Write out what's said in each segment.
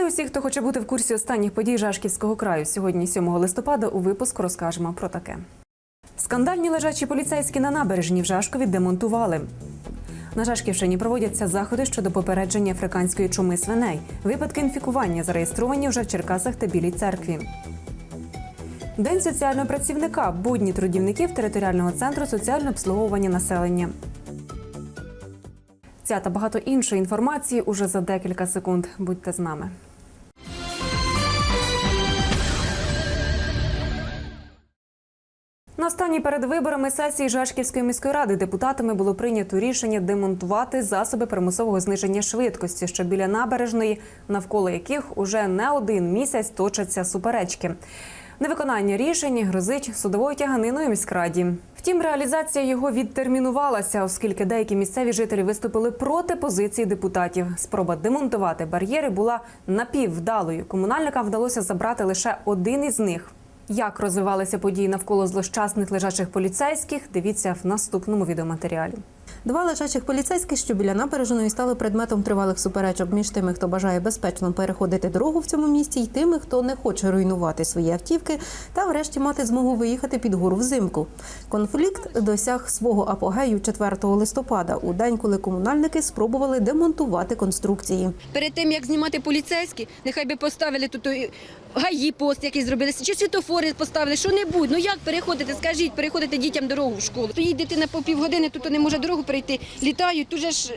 Вітаю усіх, хто хоче бути в курсі останніх подій Жашківського краю. Сьогодні, 7 листопада, у випуску розкажемо про таке. Скандальні лежачі поліцейські на набережні в Жашкові демонтували. На Жашківщині проводяться заходи щодо попередження африканської чуми свиней. Випадки інфікування зареєстровані вже в Черкасах та Білій церкві. День соціального працівника будні трудівників територіального центру соціального обслуговування населення. Ця та багато іншої інформації уже за декілька секунд. Будьте з нами. На останній перед виборами сесії Жашківської міської ради депутатами було прийнято рішення демонтувати засоби примусового зниження швидкості, що біля набережної, навколо яких уже не один місяць точаться суперечки. Невиконання рішень грозить судовою тяганиною міськраді. Втім, реалізація його відтермінувалася, оскільки деякі місцеві жителі виступили проти позиції депутатів. Спроба демонтувати бар'єри була напіввдалою. Комунальникам вдалося забрати лише один із них. Як розвивалися події навколо злощасних лежачих поліцейських? Дивіться в наступному відеоматеріалі. Два лежачих поліцейських, що біля набережної, стали предметом тривалих суперечок між тими, хто бажає безпечно переходити дорогу в цьому місті, і тими, хто не хоче руйнувати свої автівки та, врешті, мати змогу виїхати під гору взимку. Конфлікт досяг свого апогею 4 листопада, у день, коли комунальники спробували демонтувати конструкції. Перед тим як знімати поліцейські, нехай би поставили тут той гаї пост, який зробили, чи світофори поставили, що небудь. Ну як переходити? Скажіть, переходити дітям дорогу в школу. Стоїть дитина по півгодини, тут не може дорогу перейти, літають, тут же ж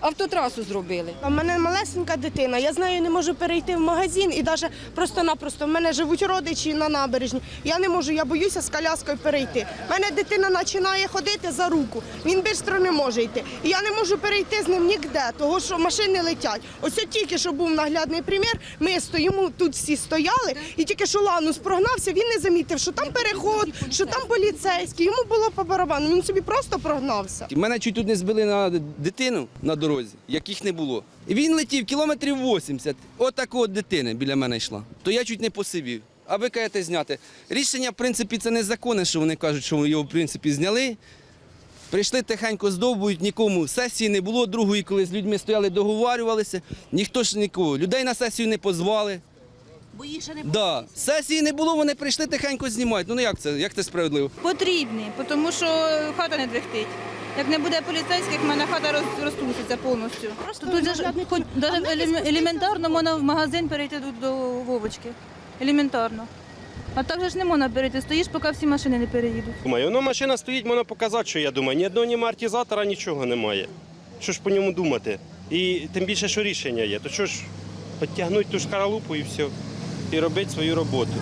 автотрасу зробили. У мене малесенька дитина, я з нею не можу перейти в магазин і навіть просто-напросто в мене живуть родичі на набережні. Я не можу, я боюся з коляскою перейти. У мене дитина починає ходити за руку, він швидко не може йти. І я не можу перейти з ним ніде, тому що машини летять. Ось тільки що був наглядний примір, ми стоїмо, тут всі стояли, і тільки що Ланус прогнався, він не замітив, що там переход, що там поліцейський. Йому було по барабану, він собі просто прогнався. Мене чуть тут не збили на дитину на дорозі, яких не було. Він летів кілометрів 80. Отаку от дитина біля мене йшла. То я чуть не посивів. А ви кажете зняти. Рішення, в принципі, це незаконне, що вони кажуть, що його в принципі зняли. Прийшли тихенько здовбують, нікому сесії не було другої, коли з людьми стояли, договарювалися. Ніхто ж нікого. Людей на сесію не позвали. Бо їх ще не було. Да. Сесії не було, вони прийшли тихенько знімають. Ну як це? Як це справедливо? Потрібні, тому що хата не дрихтить. Як не буде поліцейських, в мене хата роз, розтруситься повністю. Просто тут же ж хоч навіть елем- елементарно можна в магазин перейти до, до Вовочки. Елементарно. А так же ж не можна перейти. Стоїш, поки всі машини не переїдуть. Думаю, ну машина стоїть, можна показати, що я думаю. Ні одного ні амортизатора, нічого немає. Що ж по ньому думати? І тим більше, що рішення є. То що ж, підтягнути ту шкаралупу і все. І робити свою роботу.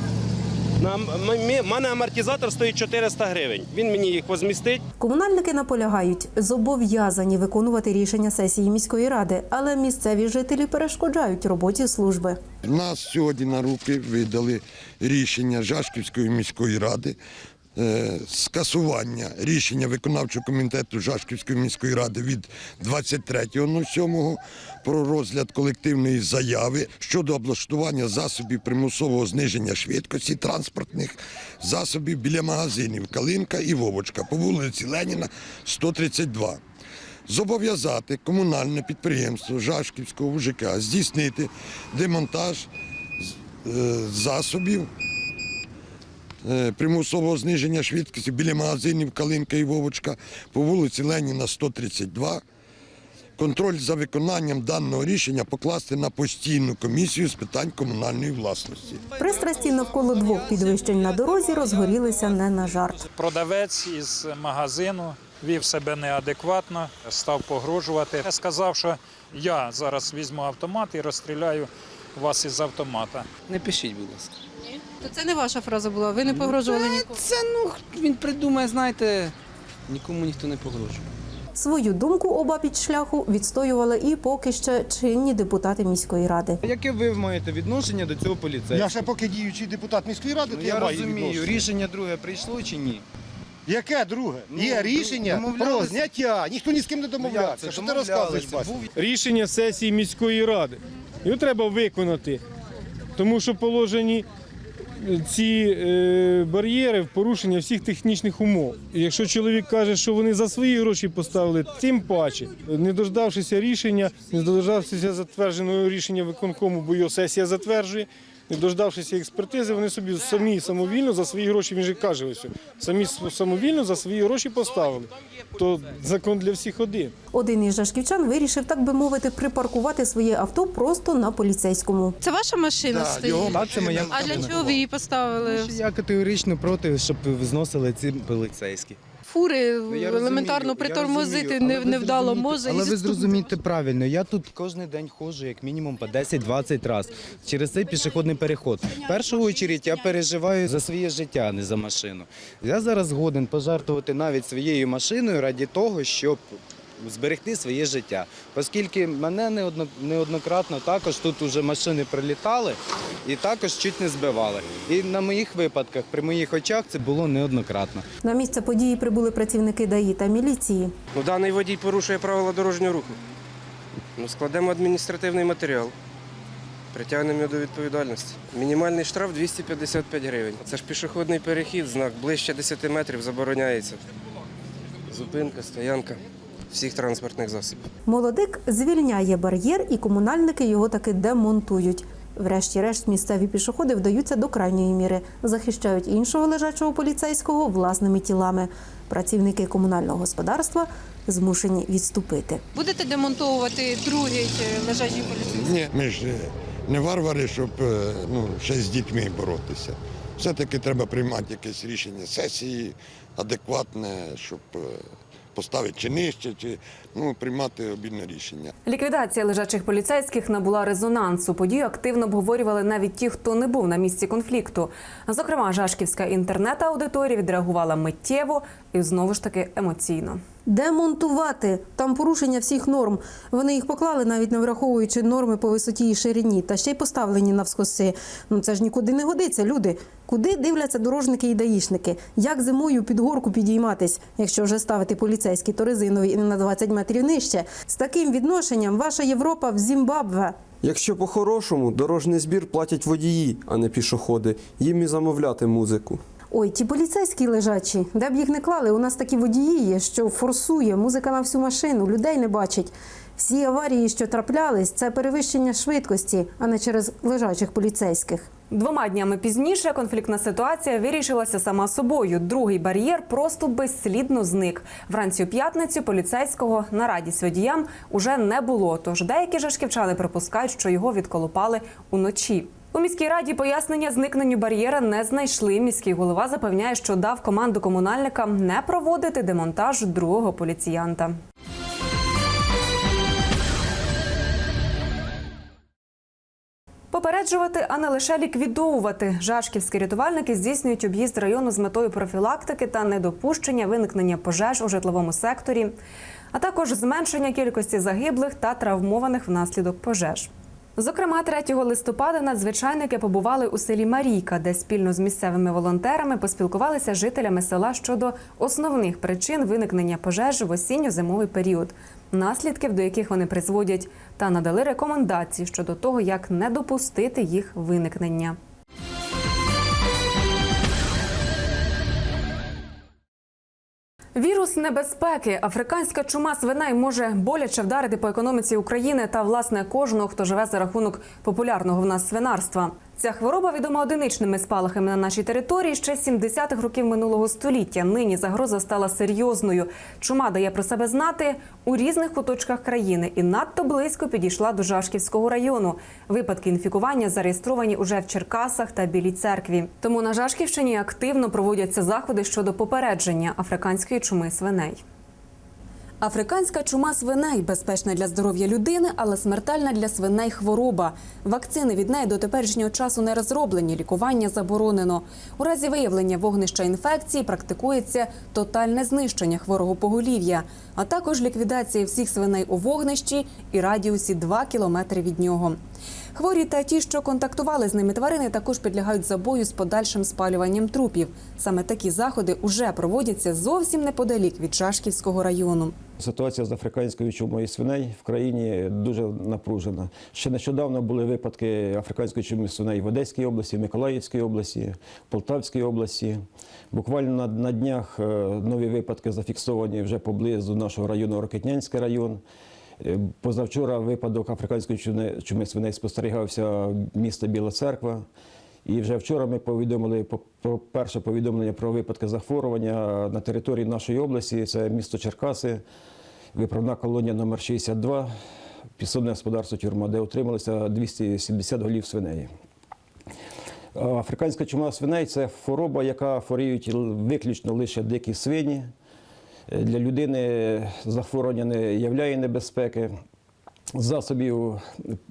Мене амортизатор стоїть 400 гривень. Він мені їх возмістить. Комунальники наполягають, зобов'язані виконувати рішення сесії міської ради, але місцеві жителі перешкоджають роботі служби. Нас сьогодні на руки видали рішення Жашківської міської ради. Е, Скасування рішення виконавчого комітету Жашківської міської ради від 23.07 про розгляд колективної заяви щодо облаштування засобів примусового зниження швидкості транспортних засобів біля магазинів Калинка і Вовочка по вулиці Леніна 132 зобов'язати комунальне підприємство Жашківського УЖК здійснити демонтаж е, засобів примусового зниження швидкості біля магазинів Калинка і Вовочка по вулиці Леніна 132. Контроль за виконанням даного рішення покласти на постійну комісію з питань комунальної власності. Пристрасті навколо двох підвищень на дорозі розгорілися не на жарт. Продавець із магазину вів себе неадекватно, став погрожувати. Я сказав, що я зараз візьму автомат і розстріляю вас із автомата. Не пишіть, будь ласка. То це не ваша фраза була, ви не погрожували нікому. Це ну він придумає, знаєте, нікому ніхто не погрожує. Свою думку обабіч шляху відстоювали і поки ще чинні депутати міської ради. Яке ви маєте відношення до цього поліцейського? Я ще поки діючий депутат міської ради, Ну, то я я, маю розумію, відношення. рішення друге прийшло чи ні? Яке друге? Ну, Є рішення про зняття. Ніхто ні з ким не Ну, домовлявся. це? Що ти розказуєш, Був рішення сесії міської ради. Його треба виконати, тому що положені ці е, бар'єри в порушення всіх технічних умов. Якщо чоловік каже, що вони за свої гроші поставили, тим паче, не дождавшися рішення, не дождавшися затвердженого рішення виконкому, бо його сесія затверджує. Не дождавшися експертизи, вони собі самі самовільно за свої гроші, він же каже, ось, самі самовільно за свої гроші поставили. То закон для всіх один. Один із жашківчан вирішив, так би мовити, припаркувати своє авто просто на поліцейському. Це ваша машина Да, стоїть? його Так, це моя А для чого ви її поставили? Я категорично проти, щоб зносили ці поліцейські. Фури Ну, я елементарно розумію, я притормозити розумію, але не, ви невдало зрозумійте- може. Але ви зрозумієте правильно, я тут кожен день ходжу як мінімум по 10-20 разів через цей пішохідний переход. В першу чергу я переживаю за своє життя, а не за машину. Я зараз згоден пожертвувати навіть своєю машиною раді того, щоб зберегти своє життя. Оскільки мене неодно- неоднократно також тут уже машини прилітали і також чуть не збивали. І на моїх випадках, при моїх очах, це було неоднократно. На місце події прибули працівники ДАІ та міліції. Ну, даний водій порушує правила дорожнього руху. Ну, складемо адміністративний матеріал. Притягнемо його до відповідальності. Мінімальний штраф 255 гривень. Це ж пішохідний перехід, знак ближче 10 метрів забороняється. Зупинка, стоянка всіх транспортних засобів. Молодик звільняє бар'єр, і комунальники його таки демонтують. Врешті-решт, місцеві пішоходи вдаються до крайньої міри, захищають іншого лежачого поліцейського власними тілами. Працівники комунального господарства змушені відступити. Будете демонтовувати другий е, лежачий поліцейський? Ні, ми ж е, не варвари, щоб е, ну, ще з дітьми боротися. Все-таки треба приймати якесь рішення сесії адекватне, щоб поставити чи нижче, чи ну, приймати обідне рішення. Ліквідація лежачих поліцейських набула резонансу. Подію активно обговорювали навіть ті, хто не був на місці конфлікту. Зокрема, Жашківська інтернет-аудиторія відреагувала миттєво і знову ж таки емоційно. Демонтувати там порушення всіх норм. Вони їх поклали, навіть не враховуючи норми по висоті і ширині, та ще й поставлені навскоси. Ну це ж нікуди не годиться. Люди, куди дивляться дорожники і даїшники? Як зимою під горку підійматись, якщо вже ставити поліцейські, то резинові і не на 20 метрів нижче? З таким відношенням ваша Європа в Зімбабве. Якщо по-хорошому, дорожній збір платять водії, а не пішоходи. Їм і замовляти музику. Ой, ті поліцейські лежачі, де б їх не клали, у нас такі водії є, що форсує музика на всю машину, людей не бачить. Всі аварії, що траплялись, це перевищення швидкості, а не через лежачих поліцейських. Двома днями пізніше конфліктна ситуація вирішилася сама собою. Другий бар'єр просто безслідно зник. Вранці у п'ятницю поліцейського на радість водіям уже не було. Тож деякі жашківчани припускають, що його відколупали уночі. У міській раді пояснення зникненню бар'єра не знайшли. Міський голова запевняє, що дав команду комунальникам не проводити демонтаж другого поліціянта. Попереджувати, а не лише ліквідовувати. Жашківські рятувальники здійснюють об'їзд району з метою профілактики та недопущення виникнення пожеж у житловому секторі, а також зменшення кількості загиблих та травмованих внаслідок пожеж. Зокрема, 3 листопада надзвичайники побували у селі Марійка, де спільно з місцевими волонтерами поспілкувалися жителями села щодо основних причин виникнення пожеж в осінньо-зимовий період, наслідків до яких вони призводять, та надали рекомендації щодо того, як не допустити їх виникнення. Вірус небезпеки, африканська чума свиней може боляче вдарити по економіці України та власне кожного, хто живе за рахунок популярного в нас свинарства. Ця хвороба відома одиничними спалахами на нашій території ще з 70-х років минулого століття. Нині загроза стала серйозною. Чума дає про себе знати у різних куточках країни і надто близько підійшла до Жашківського району. Випадки інфікування зареєстровані уже в Черкасах та Білій церкві. Тому на Жашківщині активно проводяться заходи щодо попередження африканської чуми свиней. Африканська чума свиней безпечна для здоров'я людини, але смертельна для свиней хвороба. Вакцини від неї до теперішнього часу не розроблені, лікування заборонено. У разі виявлення вогнища інфекції практикується тотальне знищення хворого поголів'я, а також ліквідація всіх свиней у вогнищі і радіусі 2 кілометри від нього. Хворі та ті, що контактували з ними тварини, також підлягають забою з подальшим спалюванням трупів. Саме такі заходи уже проводяться зовсім неподалік від Жашківського району. Ситуація з африканською чумою свиней в країні дуже напружена. Ще нещодавно були випадки африканської чуми свиней в Одеській області, в Миколаївській області, в Полтавській області. Буквально на, на днях е, нові випадки зафіксовані вже поблизу нашого району Рокетнянський район. Е, Позавчора випадок африканської чуми, свиней спостерігався в місті Біла Церква. І вже вчора ми повідомили про перше повідомлення про випадки захворювання на території нашої області. Це місто Черкаси, виправна колонія номер 62, підсобне господарство тюрма, де отрималося 270 голів свиней. Африканська чума свиней це хвороба, яка хворіють виключно лише дикі свині. Е, Для людини захворювання не являє небезпеки. Засобів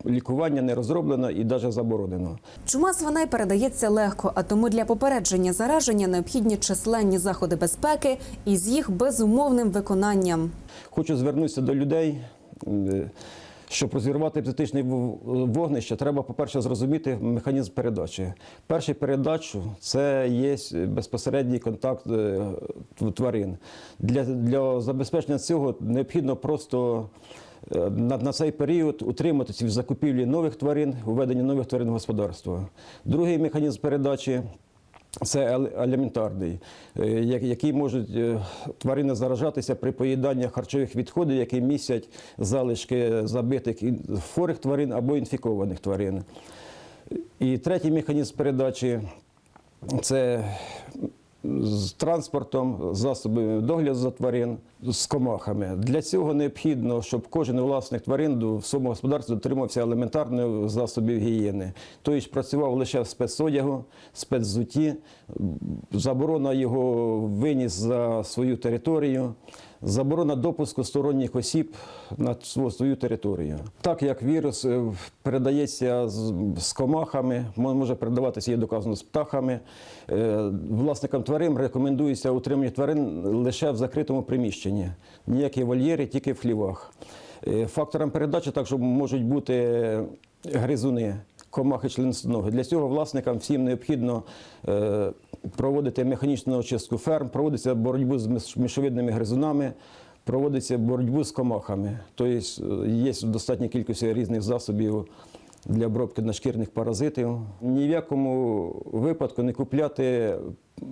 лікування не розроблено і навіть заборонено. Чума свиней передається легко, а тому для попередження зараження необхідні численні заходи безпеки із їх безумовним виконанням. Хочу звернутися до людей. Щоб розірвати птичне вогнище, треба, по-перше, зрозуміти механізм передачі. Перший передачу це є безпосередній контакт е, тварин. Для, для забезпечення цього необхідно просто е, на, на цей період утриматися в закупівлі нових тварин, введенні нових тварин в господарство. Другий механізм передачі це елементарний, е, який можуть е, тварини заражатися при поїданні харчових відходів, які містять залишки забитих хворих тварин або інфікованих тварин. І третій механізм передачі це з транспортом, засобами догляду за тварин, з комахами. Для цього необхідно, щоб кожен власник тварин в своєму господарстві дотримався елементарних засобів гігієни. Тобто працював лише в спецодягу, спецзуті, заборона його виніс за свою територію, заборона допуску сторонніх осіб на сво- свою територію. Так як вірус е, передається з, з комахами, може передаватися, є доказано з птахами. е, Власникам тварин рекомендується утримання тварин лише в закритому приміщенні. Ніякі вольєри, тільки в хлівах. Е, Фактором передачі також можуть бути гризуни, комахи членистоногих. Для цього власникам всім необхідно е, проводити механічну очистку ферм, проводиться боротьбу з мішовидними гризунами, проводиться боротьбу з комахами. Тобто е, є достатня кількість різних засобів для обробки нашкірних паразитів. Ні в якому випадку не купляти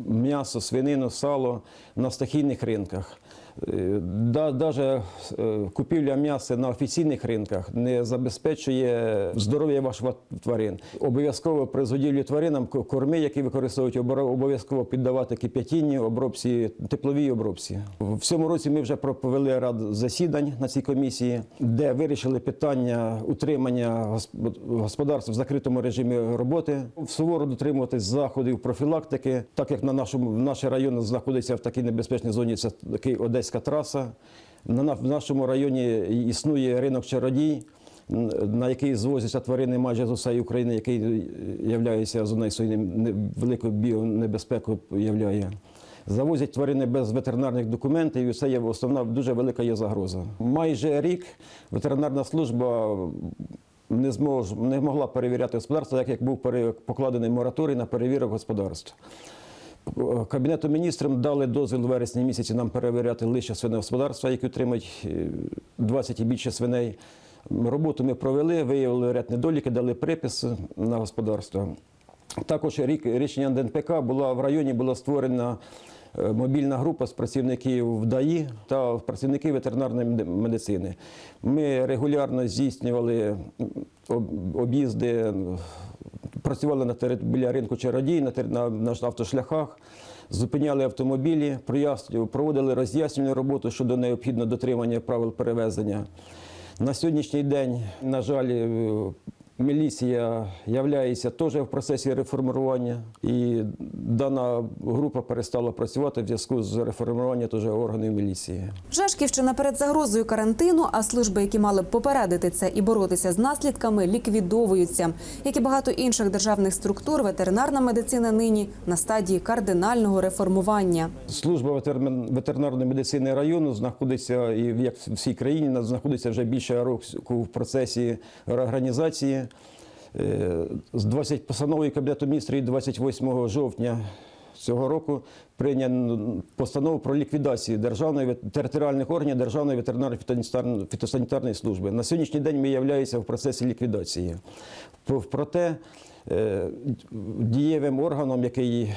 м'ясо, свинину, сало на стихійних ринках. Навіть купівля м'яса на офіційних ринках не забезпечує здоров'я ваших тварин. Обов'язково при згодівлі тваринам корми, які використовують, обов'язково піддавати кип'ятінню, обробці, тепловій обробці. В цьому році ми вже провели ряд засідань на цій комісії, де вирішили питання утримання госп- господарств в закритому режимі роботи, суворо дотримуватись заходів профілактики, так як на нашому наш район знаходиться в такій небезпечній зоні, це такий Одеська траса. На нашому районі існує ринок чародій, на який звозяться тварини майже з усієї України, який є зоною своєю великою біонебезпекою являє. Завозять тварини без ветеринарних документів, і це є основна дуже велика є загроза. Майже рік ветеринарна служба не змож, не могла перевіряти господарство, так як був покладений мораторій на перевірок господарств. Кабінету міністрів дали дозвіл у вересні місяці нам перевіряти лише свиногосподарства, які отримують е, 20 і більше свиней. Роботу ми провели, виявили ряд недоліки, дали припис на господарство. Також рік рішення ДНПК була в районі була створена е, мобільна група з працівників ВДАІ та працівників ветеринарної медицини. Ми регулярно здійснювали об'їзди, працювали на терит... біля ринку чародій, на, тер- на, на автошляхах. Зупиняли автомобілі, проводили роз'яснювальну роботу щодо необхідного дотримання правил перевезення. На сьогоднішній день, на жаль, е, міліція являється теж в процесі реформування, і дана група перестала працювати в зв'язку з реформуванням теж органів міліції. Жашківщина перед загрозою карантину, а служби, які мали б попередити це і боротися з наслідками, ліквідовуються. Як і багато інших державних структур, ветеринарна медицина нині на стадії кардинального реформування. Служба ветерин- ветеринарної медицини району знаходиться і в- як в всій країні знаходиться вже більше року в процесі реорганізації. Е, З 20 постановою Кабінету міністрів 28 жовтня цього року прийняв постанову про ліквідацію державної територіальних органів Державної ветеринарно фітосанітарної служби. На сьогоднішній день ми являємося в процесі ліквідації. Проте дієвим органом, який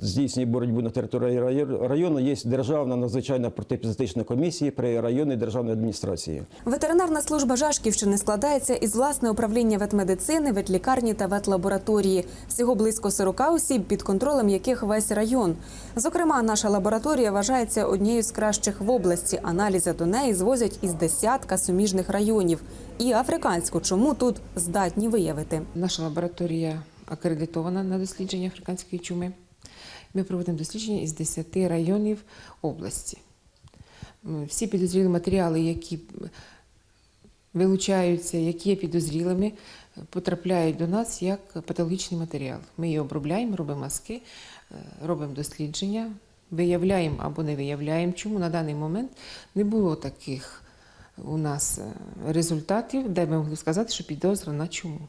здійснює боротьбу на території райо- району, є Державна надзвичайна протиепізотична комісія при районній державній адміністрації. Ветеринарна служба Жашківщини складається із власне управління ветмедицини, ветлікарні та ветлабораторії. Всього близько 40 осіб, під контролем яких весь район. Зокрема, наша лабораторія вважається однією з кращих в області. Аналізи до неї звозять із десятка суміжних районів. І африканську, чому тут здатні виявити. Наша лабораторія акредитована на дослідження африканської чуми. Ми проводимо дослідження із 10 районів області. Всі підозрілі матеріали, які вилучаються, які є підозрілими, потрапляють до нас як патологічний матеріал. Ми її обробляємо, робимо маски, е, робимо дослідження, виявляємо або не виявляємо, чому на даний момент не було таких у нас е, результатів, де ми могли сказати, що підозра на чому.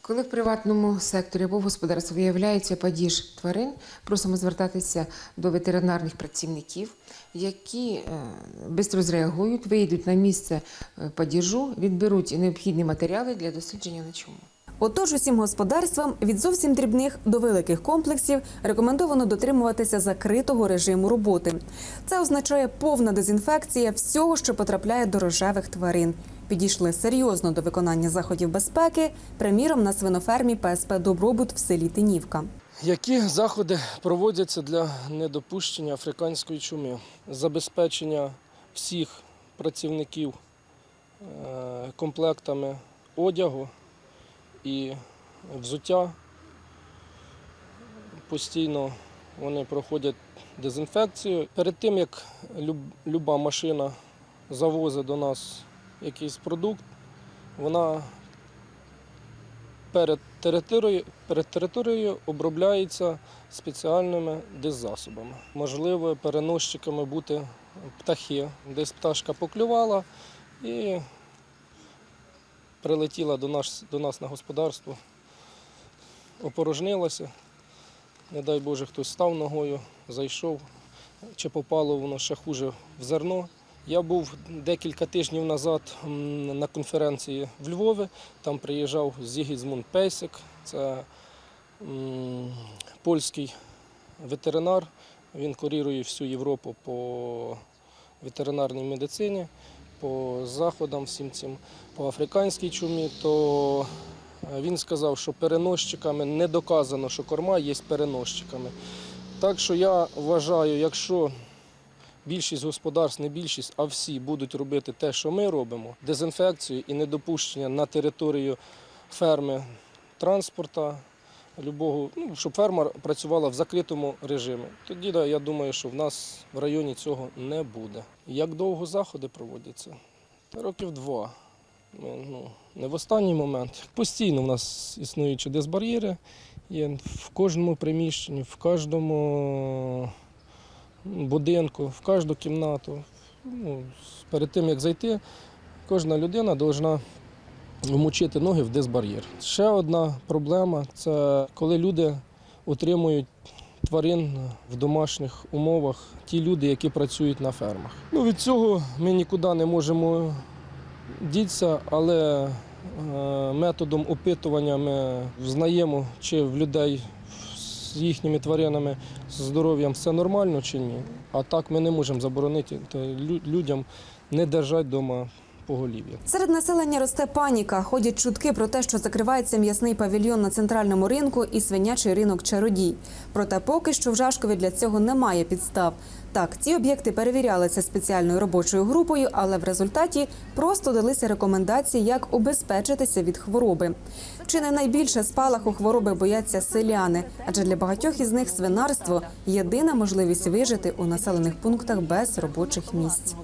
Коли в приватному секторі або в господарстві виявляється падіж тварин, просимо звертатися до ветеринарних працівників, які швидко зреагують, вийдуть на місце е, падіжу, відберуть необхідні матеріали для дослідження на чому. Отож, усім господарствам від зовсім дрібних до великих комплексів рекомендовано дотримуватися закритого режиму роботи. Це означає повна дезінфекція всього, що потрапляє до рожевих тварин. Підійшли серйозно до виконання заходів безпеки, приміром на свинофермі ПСП Добробут в селі Тинівка. Які заходи проводяться для недопущення африканської чуми? Забезпечення всіх працівників е, комплектами одягу і взуття. Постійно вони проходять дезінфекцію. Перед тим, як люба машина завозить до нас якийсь продукт, вона перед територією, перед територією обробляється спеціальними деззасобами. Можливо, переносчиками бути птахи. Десь пташка поклювала і прилетіла до нас, до нас на господарство, опорожнилася. Не дай Боже, хтось став ногою, зайшов, чи попало воно ще хуже в зерно. Я був декілька тижнів назад на конференції в Львові. Там приїжджав Зігізмунд Пейсик, це польський ветеринар. Він курірує всю Європу по ветеринарній медицині, по заходам, всім цим, по африканській чумі. То е, він сказав, що переносчиками не доказано, що корма є переносчиками. Так що я вважаю, якщо більшість господарств, не більшість, а всі будуть робити те, що ми робимо, дезінфекцію і недопущення на територію ферми транспорта, любого, ну, щоб ферма працювала в закритому режимі. Тоді я думаю, що в нас в районі цього не буде. Як довго заходи проводяться? Років два. Ми, ну, не в останній момент. Постійно в нас існують дезбар'єри. Є в кожному приміщенні, в кожному будинку, в кожну кімнату. Ну, перед тим як зайти, кожна людина повинна вмочити ноги в дезбар'єр. Ще одна проблема це коли люди утримують тварин в домашніх умовах, ті люди, які працюють на фермах. Ну, від цього ми нікуди не можемо дітися, але е, методом опитування ми знаємо, чи в людей з їхніми тваринами з здоров'ям все нормально чи ні. А так ми не можемо заборонити людям не держати вдома поголів'я. Серед населення росте паніка. Ходять чутки про те, що закривається м'ясний павільйон на центральному ринку і свинячий ринок Чародій. Проте поки що в Жашкові для цього немає підстав. Так, ці об'єкти перевірялися спеціальною робочою групою, але в результаті просто далися рекомендації, як убезпечитися від хвороби. Чи не найбільше спалаху хвороби бояться селяни, адже для багатьох із них свинарство єдина можливість вижити у населених пунктах без робочих місць.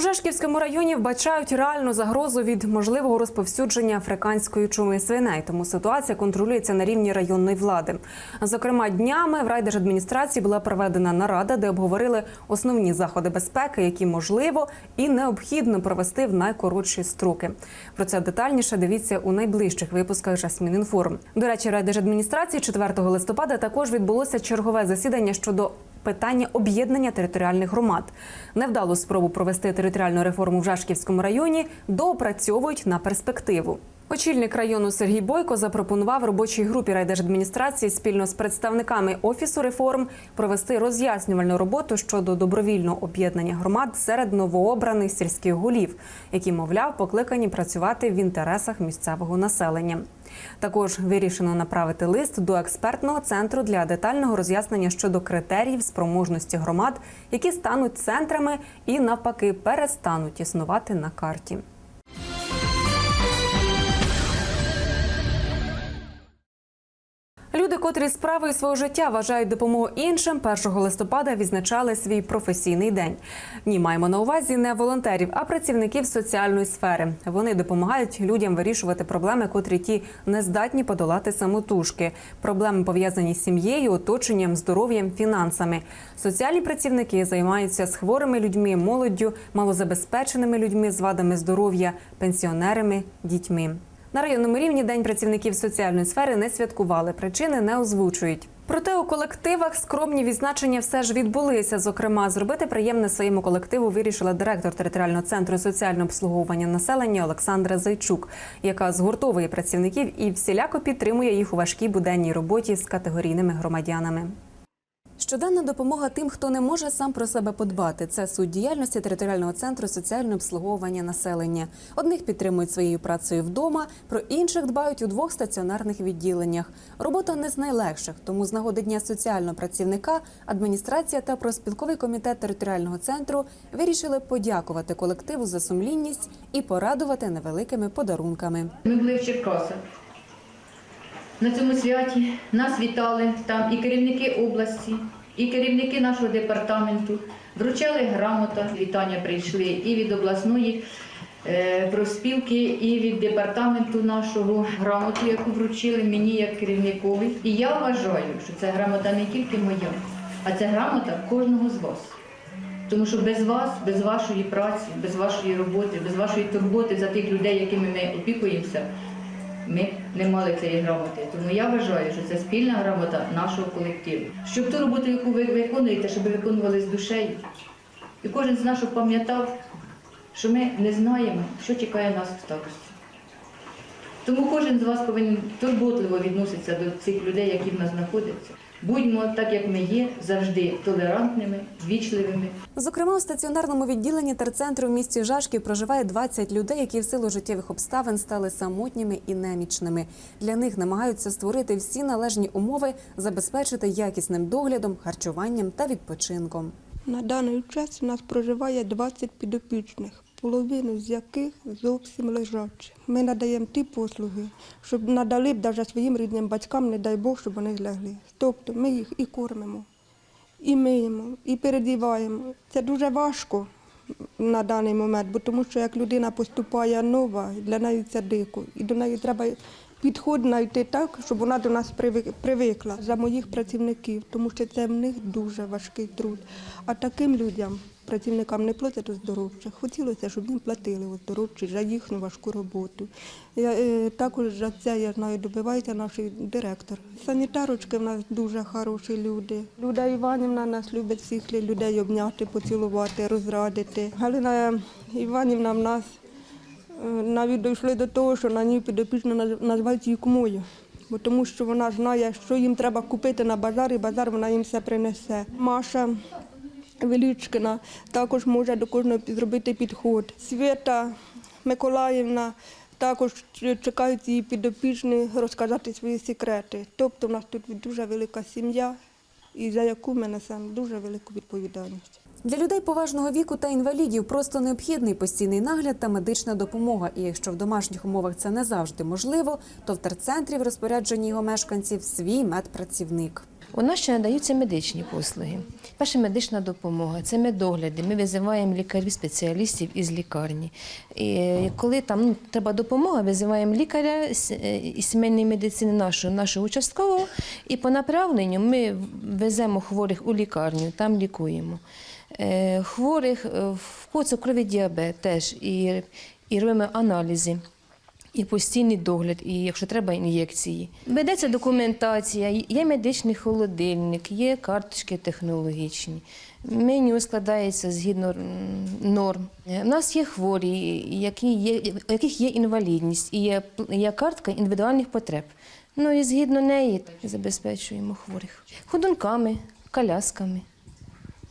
У Жашківському районі вбачають реальну загрозу від можливого розповсюдження африканської чуми свиней. Тому ситуація контролюється на рівні районної влади. Зокрема, днями в райдержадміністрації була проведена нарада, де обговорили основні заходи безпеки, які можливо і необхідно провести в найкоротші строки. Про це детальніше дивіться у найближчих випусках Жасмінінформ. До речі, райдержадміністрації 4 листопада також відбулося чергове засідання щодо питання об'єднання територіальних громад. Невдалу спробу провести територіальну реформу в Жашківському районі доопрацьовують на перспективу. Очільник району Сергій Бойко запропонував робочій групі райдержадміністрації спільно з представниками офісу реформ провести роз'яснювальну роботу щодо добровільного об'єднання громад серед новообраних сільських голів, які, мовляв, покликані працювати в інтересах місцевого населення. Також вирішено направити лист до експертного центру для детального роз'яснення щодо критеріїв спроможності громад, які стануть центрами і навпаки перестануть існувати на карті. Котрі справою свого життя вважають допомогу іншим, 1 листопада відзначали свій професійний день. Ні, маємо на увазі не волонтерів, а працівників соціальної сфери. Вони допомагають людям вирішувати проблеми, котрі ті не здатні подолати самотужки. Проблеми пов'язані з сім'єю, оточенням, здоров'ям, фінансами. Соціальні працівники займаються з хворими людьми, молоддю, малозабезпеченими людьми з вадами здоров'я, пенсіонерами, дітьми. На районному рівні День працівників соціальної сфери не святкували, причини не озвучують. Проте у колективах скромні відзначення все ж відбулися. Зокрема, зробити приємне своєму колективу вирішила директор територіального центру соціального обслуговування населення Олександра Зайчук, яка згуртовує працівників і всіляко підтримує їх у важкій буденній роботі з категорійними громадянами. Щоденна допомога тим, хто не може сам про себе подбати. Це суть діяльності територіального центру соціального обслуговування населення. Одних підтримують своєю працею вдома, про інших дбають у двох стаціонарних відділеннях. Робота не з найлегших, тому з нагоди дня соціального працівника адміністрація та проспілковий комітет територіального центру вирішили подякувати колективу за сумлінність і порадувати невеликими подарунками. Ми були в. На цьому святі нас вітали там і керівники області, і керівники нашого департаменту. Вручали грамота. Вітання прийшли і від обласної е, профспілки, і від департаменту нашого грамоту, яку вручили мені як керівникові. І я вважаю, що ця грамота не тільки моя, а це грамота кожного з вас. Тому що без вас, без вашої праці, без вашої роботи, без вашої турботи за тих людей, якими ми опікуємося, ми не мали цієї грамоти. Тому я вважаю, що це спільна грамота нашого колективу. Щоб ту роботу, яку ви виконуєте, щоб ви виконували з душею. І кожен з щоб пам'ятав, що ми не знаємо, що чекає нас в старості. Тому кожен з вас повинен турботливо відноситися до цих людей, які в нас знаходяться. Будьмо так, як ми є, завжди толерантними, вічливими. Зокрема, у стаціонарному відділенні терцентру в місті Жашків проживає 20 людей, які в силу життєвих обставин стали самотніми і немічними. Для них намагаються створити всі належні умови, забезпечити якісним доглядом, харчуванням та відпочинком. На даний час у нас проживає 20 підопічних, половину з яких зовсім лежачі. Ми надаємо ті послуги, щоб надали б навіть своїм рідним батькам, не дай Бог, щоб вони злягли. Тобто ми їх і кормимо, і миємо, і передіваємо. Це дуже важко на даний момент, бо тому що як людина поступає нова, для неї це дико. І до неї треба підход знайти так, щоб вона до нас привикла за моїх працівників, тому що це в них дуже важкий труд. А таким людям, працівникам не платять оздоровчих. Хотілося, щоб їм платили оздоровчі за їхню важку роботу. Я, е, також за це я знаю, добивається наш директор. Санітарочки в нас дуже хороші люди. Люда Іванівна нас любить всіх людей обняти, поцілувати, розрадити. Галина Іванівна в нас е, навіть дійшли до того, що на ній підопічно наз- називають її кумою. Бо тому що вона знає, що їм треба купити на базар, і базар вона їм все принесе. Маша Величкина також може до кожного зробити підход. Свята Миколаївна також чекають її підопічні розказати свої секрети. Тобто у нас тут дуже велика сім'я, і за яку ми несемо дуже велику відповідальність. Для людей поважного віку та інвалідів просто необхідний постійний нагляд та медична допомога. І якщо в домашніх умовах це не завжди можливо, то в терцентрі в розпорядженні його мешканців свій медпрацівник. У нас ще надаються медичні послуги. Перша медична допомога це медогляди. Ми визиваємо лікарів-спеціалістів із лікарні. І е, коли там ну, треба допомога, визиваємо лікаря е, із сімейної медицини нашого, нашого участкового, і по направленню ми веземо хворих у лікарню, там лікуємо. Е, Хворих в кого цукровий діабет теж і, і робимо аналізи. І постійний догляд, і якщо треба, ін'єкції. Ведеться документація, є медичний холодильник, є карточки технологічні. Меню складається згідно норм. У нас є хворі, які є, у яких є інвалідність, і є, є картка індивідуальних потреб. Ну і згідно неї забезпечуємо хворих ходунками, колясками,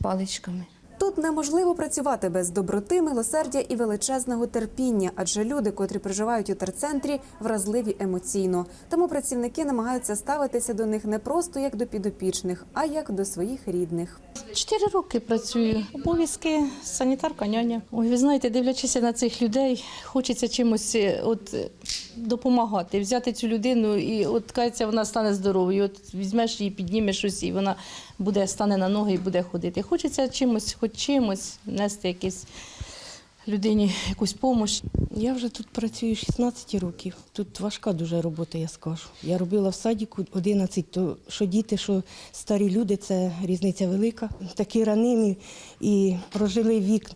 паличками. Тут неможливо працювати без доброти, милосердя і величезного терпіння, адже люди, котрі проживають у терцентрі, вразливі емоційно. Тому працівники намагаються ставитися до них не просто як до підопічних, а як до своїх рідних. Чотири роки працюю. Обов'язки санітарка, няня. Ой, ви знаєте, дивлячись на цих людей, хочеться чимось е, от допомагати, взяти цю людину і от кається, вона стане здоровою. От візьмеш її, піднімеш щось, і вона буде стане на ноги і буде ходити. Хочеться чимось, хоч чимось нести якісь людині якусь допомогу. Я вже тут працюю 16 років. Тут важка дуже робота, я скажу. Я робила в садіку 11, то що діти, що старі люди, це різниця велика. Такі ранимі і прожили вік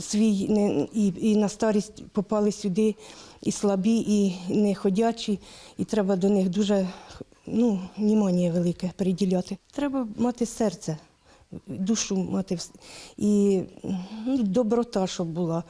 свій не, і, і на старість попали сюди, і слабі, і неходячі, і треба до них дуже ну, внимання велике приділяти. Треба мати серце душу мати і ну, доброта, щоб була.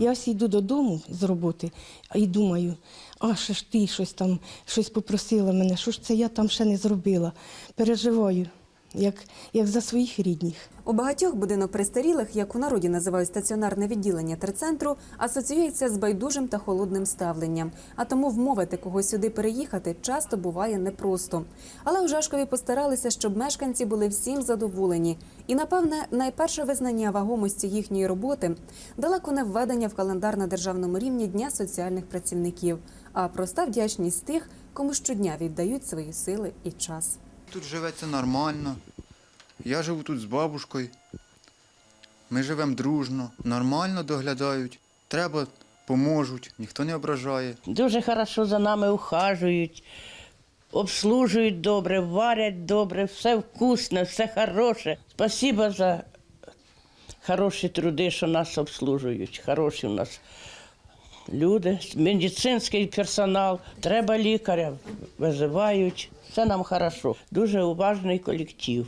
Я ось йду додому з роботи і думаю, а ще ж ти щось там щось попросила мене, що ж це я там ще не зробила. Переживаю, як, як за своїх рідних. У багатьох будинок престарілих, як у народі називають стаціонарне відділення терцентру, асоціюється з байдужим та холодним ставленням. А тому вмовити когось сюди переїхати часто буває непросто. Але у Жашкові постаралися, щоб мешканці були всім задоволені. І, напевне, найперше визнання вагомості їхньої роботи далеко не введення в календар на державному рівні Дня соціальних працівників, а проста вдячність тих, кому щодня віддають свої сили і час. Тут живеться нормально. Я живу тут з бабушкою. Ми живемо дружно, нормально доглядають. Треба, поможуть, ніхто не ображає. Дуже хорошо за нами ухажують, обслужують добре, варять добре, все вкусне, все хороше. Спасибо за хороші труди, що нас обслужують. Хороші у нас люди, медицинський персонал. Треба лікаря, визивають. Все нам хорошо. Дуже уважний колектив.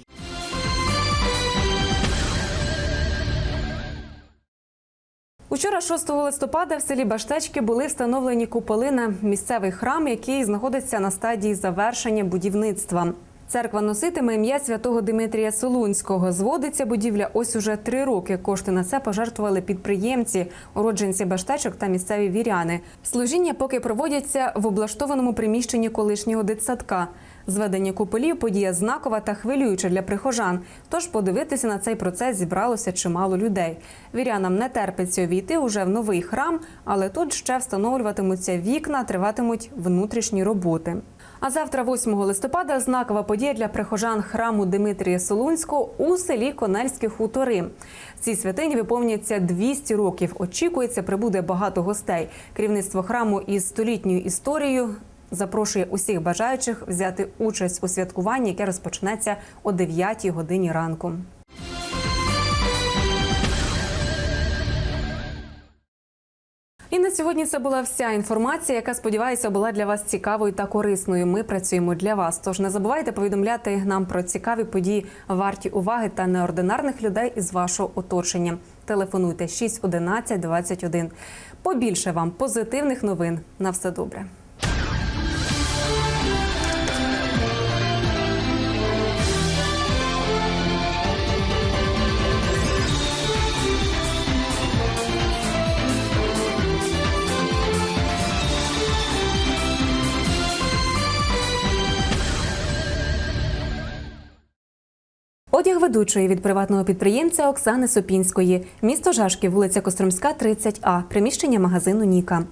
Учора, 6 листопада, в селі Баштечки були встановлені куполи на місцевий храм, який знаходиться на стадії завершення будівництва. Церква носитиме ім'я святого Димитрія Солунського. Зводиться будівля ось уже три роки. Кошти на це пожертвували підприємці, уродженці Баштечок та місцеві віряни. Служіння поки проводяться в облаштованому приміщенні колишнього дитсадка. Зведення куполів подія знакова та хвилююча для прихожан. Тож подивитися на цей процес зібралося чимало людей. Вірянам не терпиться увійти уже в новий храм, але тут ще встановлюватимуться вікна, триватимуть внутрішні роботи. А завтра, 8 листопада, знакова подія для прихожан храму Димитрія Солунського у селі Конельські хутори. Цій святині виповнюється 200 років. Очікується, прибуде багато гостей. Керівництво храму із столітньою історією запрошує усіх бажаючих взяти участь у святкуванні, яке розпочнеться о 9 годині ранку. І на сьогодні це була вся інформація, яка сподіваюся була для вас цікавою та корисною. Ми працюємо для вас. Тож не забувайте повідомляти нам про цікаві події, варті уваги та неординарних людей із вашого оточення. Телефонуйте 611 21. Побільше вам позитивних новин. На все добре. Одяг ведучої від приватного підприємця Оксани Сопінської. Місто Жашків, вулиця Костромська, 30А. Приміщення магазину Ніка.